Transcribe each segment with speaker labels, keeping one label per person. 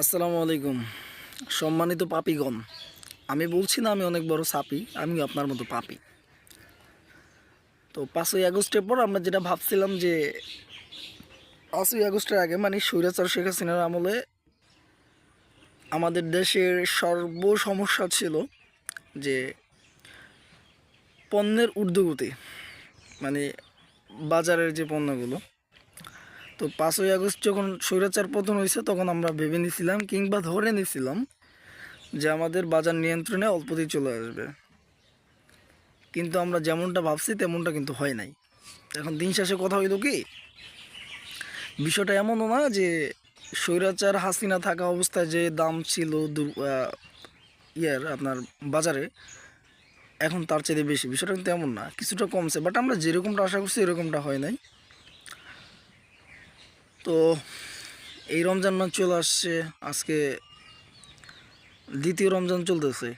Speaker 1: আসসালামু আলাইকুম। সম্মানিত পাপিগণ, আমি বলছি না আমি অনেক বড় সাপি আমি আপনার মতো পাপি। তো পাঁচই আগস্টের পর আমরা যেটা ভাবছিলাম যে, পাঁচই আগস্টের আগে মানে স্বৈরাচার শেখ হাসিনার আমলে আমাদের দেশের সর্ব সমস্যা ছিল যে পণ্যের ঊর্ধ্বগতি মানে বাজারের যে পণ্যগুলো তো পাঁচই আগস্ট যখন স্বৈরাচার পতন হয়েছে, তখন আমরা ভেবে নিয়েছিলাম কিংবা ধরে নিয়েছিলাম যে আমাদের বাজার নিয়ন্ত্রণে অল্পতেই চলে আসবে। কিন্তু আমরা যেমনটা ভাবছি, তেমনটা কিন্তু হয় নাই। এখন দিন শেষে কথা হইল কি, বিষয়টা এমনও না যে স্বৈরাচার হাসিনা থাকা অবস্থায় যে দাম ছিল ইয়ের আপনার বাজারে, এখন তার চেয়ে বেশি। বিষয়টা কিন্তু এমন না, কিছুটা কমছে। বাট আমরা যেরকমটা আশা করছি, এরকমটা হয় নাই। তো এই রমজান মাস চলে আসছে, আজকে দ্বিতীয় রমজান চলতেছে।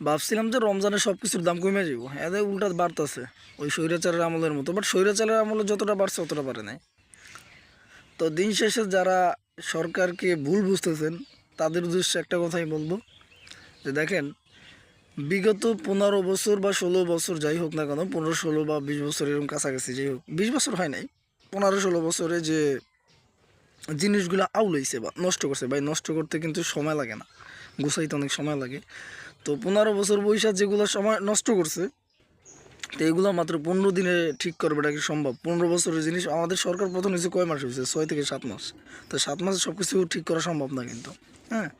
Speaker 1: ভাবছিলাম যে রমজানের সব কিছুর দাম কমে যাব, এদের উল্টা বাড়তেছে, ওই স্বৈরাচারের আমলের মতো বাট স্বৈরাচারের আমলে যতটা বাড়ছে অতটা বাড়ে নাই। তো দিন শেষে যারা সরকারকে ভুল বুঝতেছেন, তাদের উদ্দেশ্যে একটা কথাই বলব, যে দেখেন, বিগত পনেরো বছর বা ষোলো বছর যাই হোক না কেন, পনেরো, ষোলো বা বিশ বছর এরকম কাছাকাছি যাই হোক, বিশ বছর হয় নাই পনেরো ষোলো বছরে যে জিনিসগুলো আউলাইছে বা নষ্ট করছে, ভাই নষ্ট করতে কিন্তু সময় লাগে না, গুছাইতে অনেক সময় লাগে। তো পনেরো বছর বয়সা যেগুলো সময় নষ্ট করছে, তো এগুলো মাত্র পনেরো দিনে ঠিক করবে এটা কি সম্ভব? পনেরো বছরের জিনিস আমাদের সরকার প্রথম হয়েছে কয় মাস হয়েছে ছয় থেকে সাত মাস। তো সাত মাসে সব কিছু ঠিক করা সম্ভব না কিন্তু হ্যাঁ?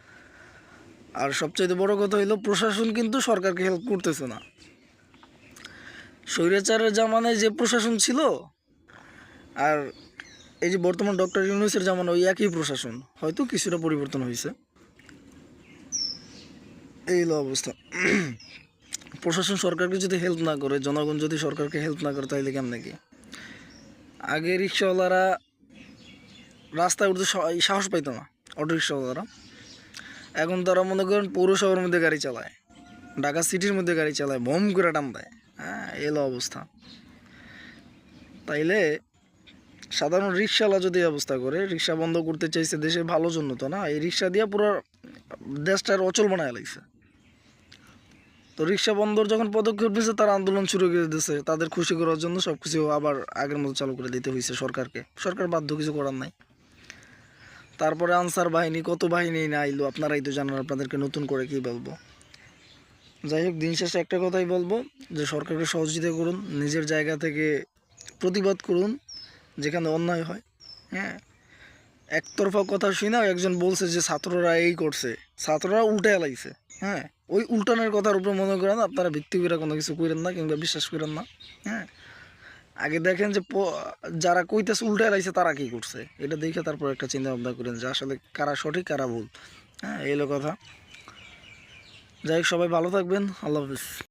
Speaker 1: আর সবচাইতে বড় কথা হইল, প্রশাসন কিন্তু সরকারকে হেল্প করতেছে না। স্বৈরাচারের জামানায় যে প্রশাসন ছিল আর এই যে বর্তমান ডক্টর ইউনুসের জামানা ওই একই প্রশাসন, হয়তো কিছুটা পরিবর্তন হয়েছে। এই হলো অবস্থা। প্রশাসন সরকারকে যদি হেল্প না করে, জনগণ যদি সরকারকে হেল্প না করে, তাহলে কেমন কি? আগে রিক্সাওয়ালারা রাস্তায় উঠতে সাহস পাইতো না অটো রিক্সাওয়ালারা। এখন তারা মনে করেন পৌরসভার মধ্যে গাড়ি চালায়, ঢাকা সিটির মধ্যে গাড়ি চালায়, বম করে টান দেয়। হ্যাঁ এলো অবস্থা। তাইলে সাধারণ রিক্সাওয়ালা যদি ব্যবস্থা করে, রিক্সা বন্ধ করতে চাইছে দেশের ভালো জন্য তো না, এই রিক্সা দিয়ে পুরো দেশটার অচল বানায় লাগছে তো রিক্সা বন্ধর যখন পদক্ষেপ নিয়েছে তার আন্দোলন শুরু করে দিয়েছে তাদের খুশি করার জন্য সব কিছু আবার আগের মতো চালু করে দিতে হয়েছে সরকারকে। সরকার বাধ্য কিছু করার নাই। তারপরে আনসার বাহিনী, কত বাহিনী না আইলো, আপনারাই তো জানান আপনাদেরকে নতুন করে কি বলব। যাই হোক, দিন শেষে একটা কথাই বলব, যে সরকারকে সহযোগিতা করুন, নিজের জায়গা থেকে প্রতিবাদ করুন যেখানে অন্যায় হয় হ্যাঁ? একতরফা কথা শুনে একজন বলছে যে ছাত্ররা এই করছে, ছাত্ররা উল্টে এলাইছে হ্যাঁ? ওই উল্টানোর কথার উপরে মনে করেন আপনারা ভিত্তি করে কোনো কিছু করেন না কিংবা বিশ্বাস করেন না হ্যাঁ? আগে দেখেন যে যারা কইতেছে উল্টে এলাইছে তারা কি করছে? এটা দেখে তারপর একটা চিন্তা ভাবনা করেন যে আসলে কারা সঠিক, কারা ভুল হ্যাঁ? এই কথা। যাই হোক, সবাই ভালো থাকবেন। আল্লাহ হাফিজ।